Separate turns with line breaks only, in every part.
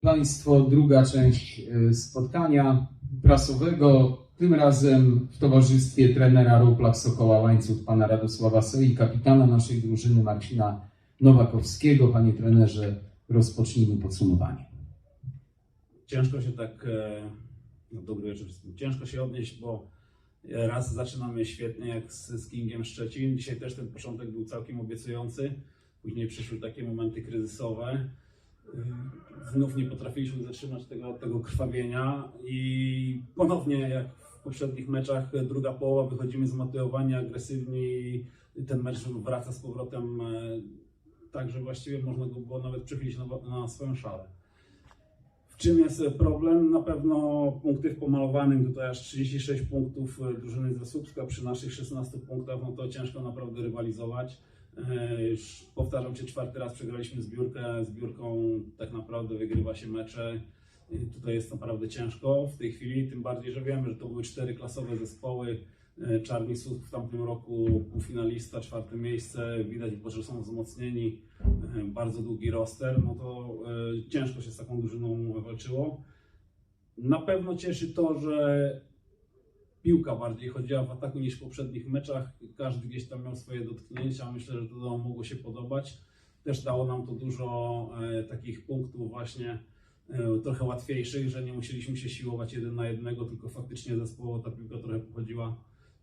Państwo, druga część y, spotkania prasowego, tym razem w towarzystwie trenera Ruplak Sokoła Łańcuch, pana Radosława Soi, kapitana naszej drużyny Marcina Nowakowskiego. Panie trenerze, rozpocznijmy podsumowanie.
Ciężko się tak, e, no dobry wieczór wszystkim, ciężko się odnieść, bo raz zaczynamy świetnie jak z, Kingiem Szczecin. Dzisiaj też ten początek był całkiem obiecujący. Później przyszły takie momenty kryzysowe. Znów nie potrafiliśmy zatrzymać tego, tego krwawienia i ponownie jak w poprzednich meczach, druga połowa, wychodzimy zmotywowani, agresywni ten mecz wraca z powrotem e, tak, że właściwie można go było nawet przechylić na, na swoją szalę. W czym jest problem? Na pewno punkty w pomalowanym, tutaj aż 36 punktów e, drużyny ze Słupska przy naszych 16 punktach, no to ciężko naprawdę rywalizować. E, Już powtarzam się czwarty raz, przegraliśmy zbiórkę, zbiórką tak naprawdę wygrywa się mecze. I Tutaj jest naprawdę ciężko w tej chwili, tym bardziej, że wiemy, że to były cztery klasowe zespoły. E, Czarni Słup w tamtym roku półfinalista, czwarte miejsce, widać, że są wzmocnieni, e, bardzo długi roster, no to e, ciężko się z taką drużyną walczyło. Na pewno cieszy to, że piłka bardziej chodziła w ataku niż w poprzednich meczach. Każdy gdzieś tam miał swoje dotknięcia. Myślę, że to mogło się podobać. Też dało nam to dużo e, takich punktów właśnie e, trochę łatwiejszych, że nie musieliśmy się siłować jeden na jednego, tylko faktycznie zespołowo ta piłka trochę pochodziła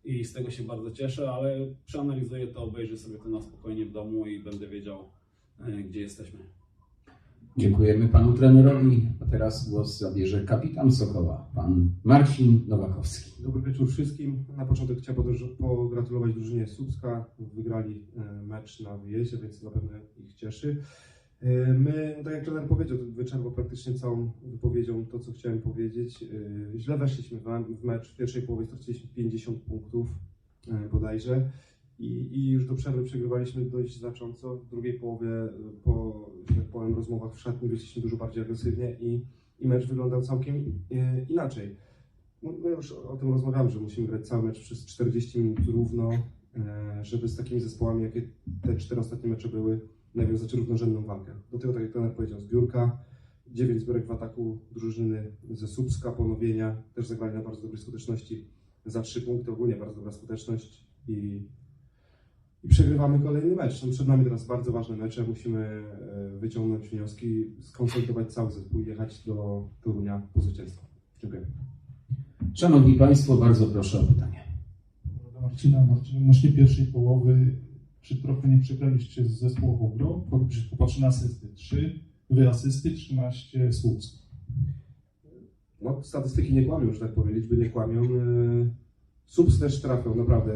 i z tego się bardzo cieszę, ale przeanalizuję to, obejrzę sobie to na spokojnie w domu i będę wiedział, e, gdzie jesteśmy.
Dziękujemy panu trenerowi. A teraz głos zabierze kapitan Sokoła, pan Marcin Nowakowski.
Dobry wieczór wszystkim. Na początek chciałbym pogratulować drużynie Słupska. Wygrali e, mecz na wyjeździe, więc na pewno ich cieszy. E, My, tak jak trener powiedział, wyczerpał praktycznie całą wypowiedzią to, co chciałem powiedzieć. E, Źle weszliśmy w- mecz. W pierwszej połowie straciliśmy 50 punktów bodajże. I, I już do przerwy przegrywaliśmy dość znacząco. W drugiej połowie, po rozmowach w szatni wyszliśmy dużo bardziej agresywnie i, i mecz wyglądał całkiem e, inaczej. No, My już o tym rozmawiamy, że musimy grać cały mecz przez 40 minut równo, e, żeby z takimi zespołami, jakie te cztery ostatnie mecze były, nawiązać równorzędną walkę. Do tego, tak jak trener powiedział, zbiórka, 9 zbiórek w ataku drużyny ze Słupska, ponowienia, też zagrali na bardzo dobrej skuteczności za 3 punkty, ogólnie bardzo dobra skuteczność i, i przegrywamy kolejny mecz. Są przed nami teraz bardzo ważne mecze, musimy e, wyciągnąć wnioski, skonsolidować cały zespół i jechać do Torunia po zwycięstwo. Dziękuję.
Szanowni Państwo, bardzo proszę o pytanie.
Do Marcina, Marcin, odnośnie pierwszej połowy, czy trochę nie przegraliście z zespołową? Bo Popatrzę na asysty. 3, wy asysty, 13 Słupsk.
No, statystyki nie kłamią, że tak powiem, liczby nie kłamią. Yy, Subs też trafiał, naprawdę.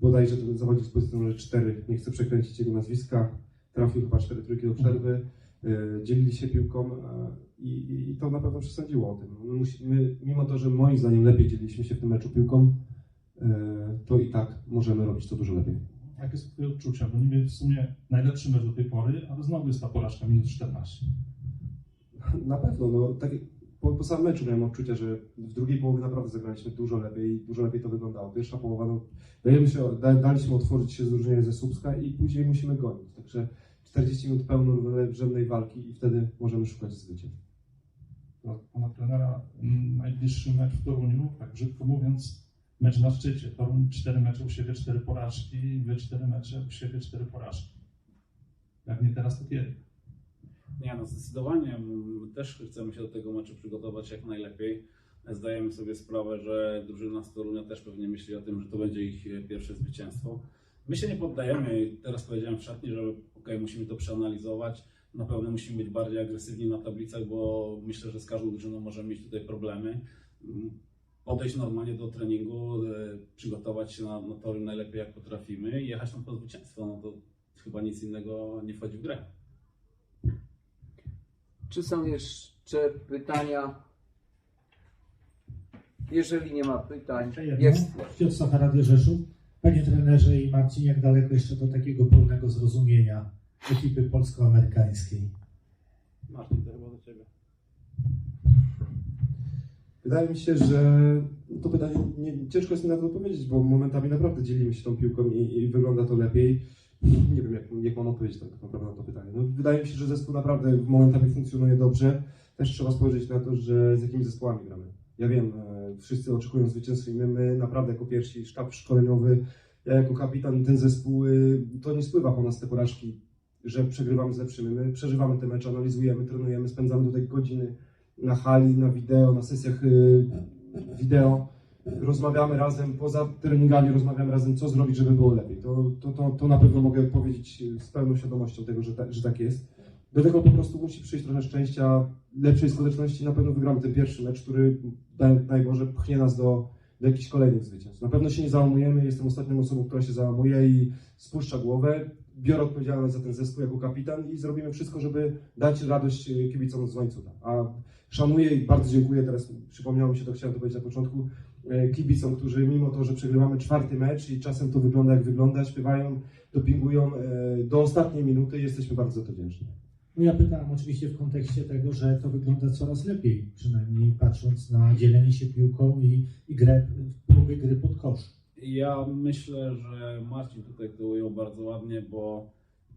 Bodajże ten zawodnik z pozycji numer 4, nie chcę przekręcić jego nazwiska, trafił chyba 4 trójki do przerwy, yy, dzielili się piłką yy, i, i, to na pewno przesądziło o tym. My, mimo to, że moim zdaniem lepiej dzieliliśmy się w tym meczu piłką, yy, to i tak możemy robić to dużo lepiej.
Jakie są twoje odczucia? Bo niby w sumie najlepszy mecz do tej pory, ale znowu jest ta porażka minus 14.
Na pewno, no tak po, po samym meczu miałem odczucie, że w drugiej połowie naprawdę zagraliśmy dużo lepiej, dużo lepiej to wyglądało. Pierwsza połowa, no, dajemy się, da, daliśmy otworzyć się z drużynie ze Słupska i później musimy gonić. Także 40 minut pełno równorzędnej walki i wtedy możemy szukać zwycięstw.
Pana trenera, najbliższy mecz w Toruniu, tak brzydko mówiąc, mecz na szczycie. Toruń 4 mecze u siebie, 4 porażki, wy 4 mecze u siebie, 4 porażki. Jak nie teraz, to kiedy?
Nie, no zdecydowanie też chcemy się do tego meczu przygotować jak najlepiej. Zdajemy sobie sprawę, że drużyna z Torunia też pewnie myśli o tym, że to będzie ich e, pierwsze zwycięstwo. My się nie poddajemy. Teraz powiedziałem w szatni, że ok, musimy to przeanalizować. Na pewno musimy być bardziej agresywni na tablicach, bo myślę, że z każdą drużyną możemy mieć tutaj problemy. Podejść normalnie do treningu, e, przygotować się na, na tory najlepiej jak potrafimy i jechać tam po zwycięstwo. No to chyba nic innego nie wchodzi w grę.
Czy są jeszcze pytania? Jeżeli nie ma pytań, jest.
Piotr Socha, Radio Rzeszów. Panie trenerze i Marcin, jak daleko jeszcze do takiego pełnego zrozumienia ekipy polsko-amerykańskiej?
Martin, to chyba do Ciebie.
Wydaje mi się, że to pytanie nie, ciężko jest mi na to odpowiedzieć, bo momentami naprawdę dzielimy się tą piłką i, i wygląda to lepiej. Nie wiem, jak, jak mam odpowiedzieć tak naprawdę na to pytanie. No, wydaje mi się, że zespół naprawdę momentami funkcjonuje dobrze. też trzeba spojrzeć na to, że z jakimi zespołami gramy. Ja wiem, e, wszyscy oczekują zwycięstwa i my, my naprawdę jako pierwsi sztab szkoleniowy, ja jako kapitan, ten zespół, to nie spływa po nas te porażki, że przegrywamy z lepszymi. My przeżywamy te mecze, analizujemy, trenujemy, spędzamy tutaj godziny na hali, na wideo, na sesjach y, wideo. Rozmawiamy razem, poza treningami rozmawiamy razem, co zrobić, żeby było lepiej. To, to, to, to na pewno mogę powiedzieć z pełną świadomością tego, że, ta, że tak jest. Do tego po prostu musi przyjść trochę szczęścia, lepszej skuteczności. Na pewno wygramy ten pierwszy mecz, który daj, Boże pchnie nas do, do jakichś kolejnych zwycięstw. Na pewno się nie załamujemy. Jestem ostatnią osobą, która się załamuje i spuszcza głowę. Biorę odpowiedzialność za ten zespół jako kapitan i zrobimy wszystko, żeby dać radość e, kibicom z Łańcucha. A szanuję i bardzo dziękuję, teraz przypomniało mi się to, chciałem to powiedzieć na początku, e, kibicom, którzy mimo to, że przegrywamy czwarty mecz i czasem to wygląda jak wygląda, śpiewają, dopingują e, do ostatniej minuty i jesteśmy bardzo za to wdzięczni.
No ja pytałem oczywiście w kontekście tego, że to wygląda coraz lepiej, przynajmniej patrząc na dzielenie się piłką i, i grę, próby gry pod kosz.
Ja myślę, że Marcin tutaj to ujął bardzo ładnie, bo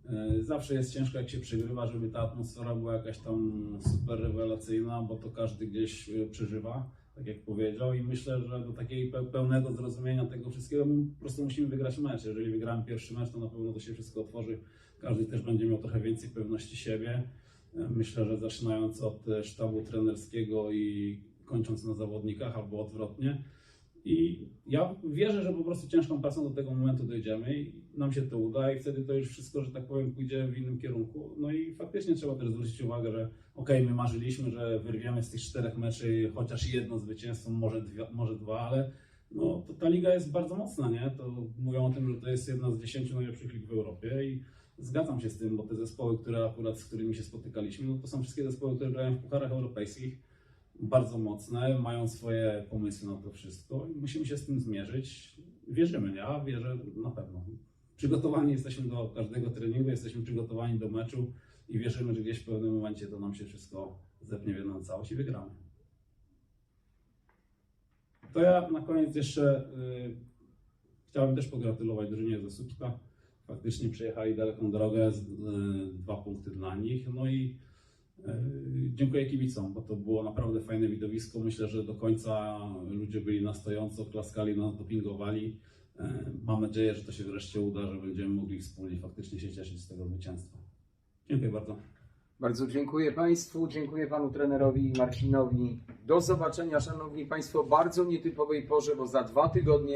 e, zawsze jest ciężko, jak się przegrywa, żeby ta atmosfera była jakaś tam super rewelacyjna, bo to każdy gdzieś e, przeżywa, tak jak powiedział. I myślę, że do takiego pe- pełnego zrozumienia tego wszystkiego po prostu musimy wygrać mecz. Jeżeli wygramy pierwszy mecz, to na pewno to się wszystko otworzy. Każdy też będzie miał trochę więcej pewności siebie. Myślę, że zaczynając od sztabu trenerskiego i kończąc na zawodnikach, albo odwrotnie. I ja wierzę, że po prostu ciężką pracą do tego momentu dojdziemy i nam się to uda i wtedy to już wszystko, że tak powiem, pójdzie w innym kierunku. No i faktycznie trzeba też zwrócić uwagę, że okej, my marzyliśmy, że wyrwiemy z tych czterech meczy chociaż jedno zwycięstwo, może, dwie, może dwa, ale no, ta liga jest bardzo mocna, nie? To mówią o tym, że to jest jedna z dziesięciu najlepszych lig w Europie i zgadzam się z tym, bo te zespoły, które akurat z którymi się spotykaliśmy, no to są wszystkie zespoły, które grają w pucharach europejskich bardzo mocne, mają swoje pomysły na to wszystko i musimy się z tym zmierzyć. Wierzymy, ja wierzę na pewno. Przygotowani jesteśmy do każdego treningu, jesteśmy przygotowani do meczu i wierzymy, że gdzieś w pewnym momencie to nam się wszystko zepnie w jedną całość i wygramy. To ja na koniec jeszcze y, chciałbym też pogratulować drużynie ze Słupska. Faktycznie przejechali daleką drogę, z, y, dwa punkty dla nich. No i dziękuję kibicom, bo to było naprawdę fajne widowisko. Myślę, że do końca ludzie byli na stojąco, klaskali nas, dopingowali. Y, mam nadzieję, że to się wreszcie uda, że będziemy mogli wspólnie faktycznie się cieszyć z tego zwycięstwa. Dziękuję bardzo.
Bardzo dziękuję Państwu, dziękuję Panu trenerowi Marcinowi. Do zobaczenia, Szanowni Państwo, w bardzo nietypowej porze, bo za dwa tygodnie